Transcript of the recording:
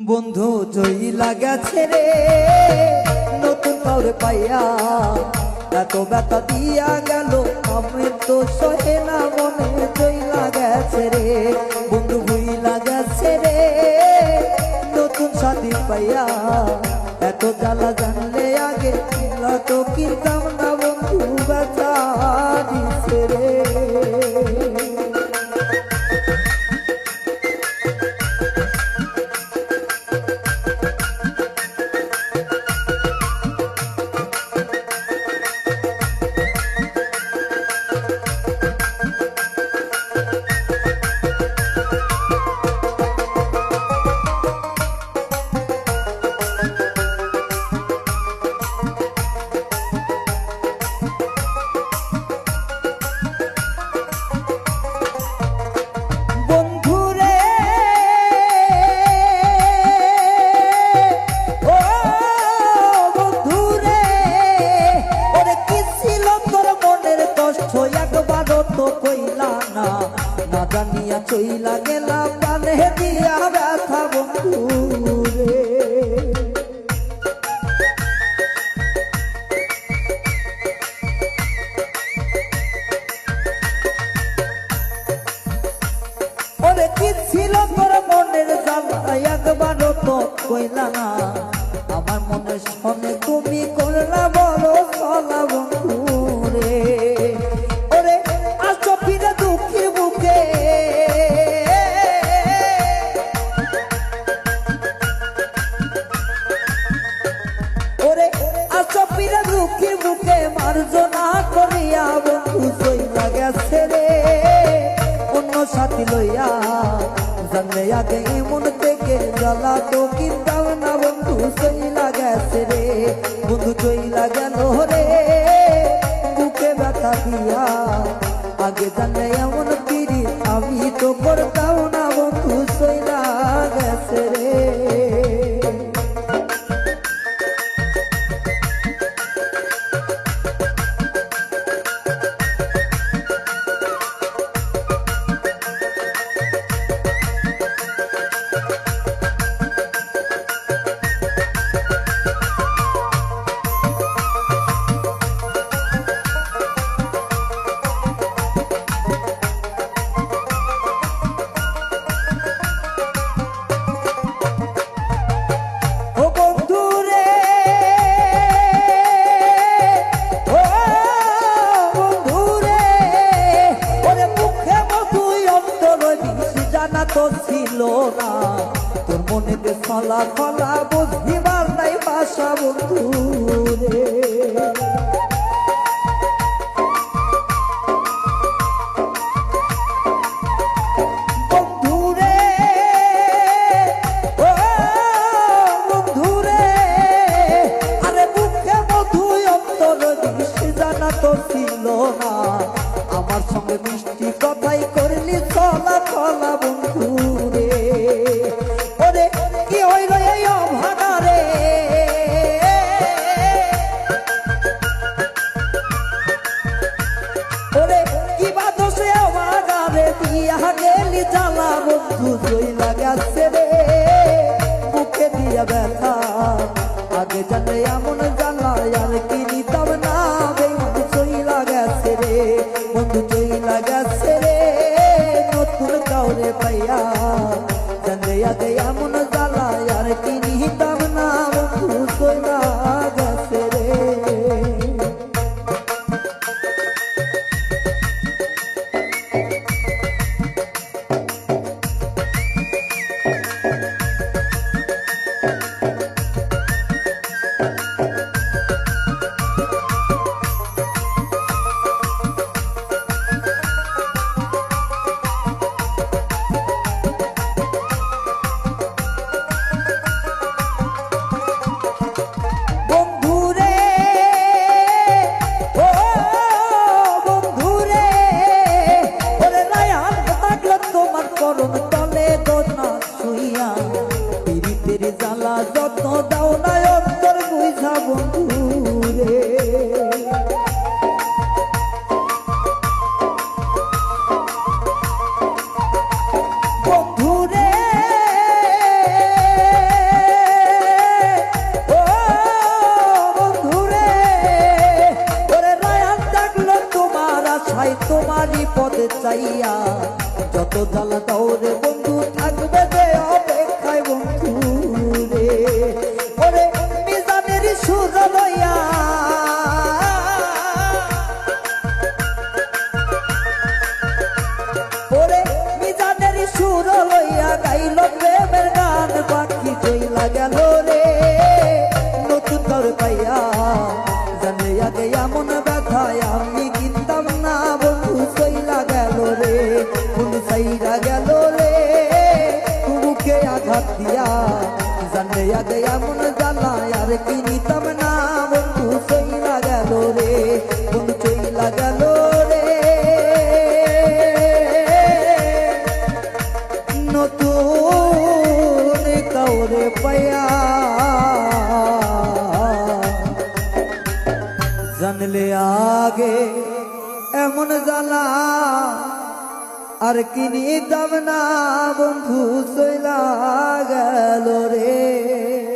বন্ধু জয়ী লাগাছে রে। নতুন কাউরে পাইয়া এত ব্যথা দিয়া গেল আমি তো সহে না মনে জয়ী লাগাছে রে। বন্ধু ভুই লাগাছে রে। নতুন সাথী পাইয়া এত জ্বালা জানলে আগে তো কিনতাম না না জানিয়া চইলা গেলাম, প্রাণে দিয়া ব্যথা কি ছিল তোর মনের তো কইলা না, আমার মনে শোনে তুমি করলা মার্জনা করিয়া বন্ধু সইলা গেছে রে। অন্য সাথী লইয়া জানলে আগে মন থেকে জ্বালা তো কিনতাম না বন্ধু সইলা গেছে রে। বন্ধু চইলা গেল রে। বুকে ব্যথা দিয়া আগে জানলে এমন জানা তো ছিল না। তোর মনেতে ফলা ফলা বুঝিবার নাই ভাষা বন্ধু আমার সঙ্গে মিষ্টি কথাই করলি, চলা চলা দিয়া ব্যথা। আগে জানে এমন জ্বালা আর কি নিতাম না বন্ধু জই লাগাছে রে, বন্ধু চইলা গেছে রে, নতুন কাউরে পাইয়া। চাইয়া যত জ্বালা দৌড়ে বন্ধু, থাকবে যে অপেক্ষায় বন্ধু রে। ওরে লইয়া। ওরে মিজানের সুর লইয়া গাইল প্রেমের গান, বাকি গেল রে জানলে আগে এমন জ্বালা আর কিনিতাম না বন্ধু সইলা গেল রে বন্ধু চইলা গেল রে নতুন কাউরে পায়া জানলে আগে এমন জ্বালা আর কিনিতাম না বন্ধু চইলা গেল রে।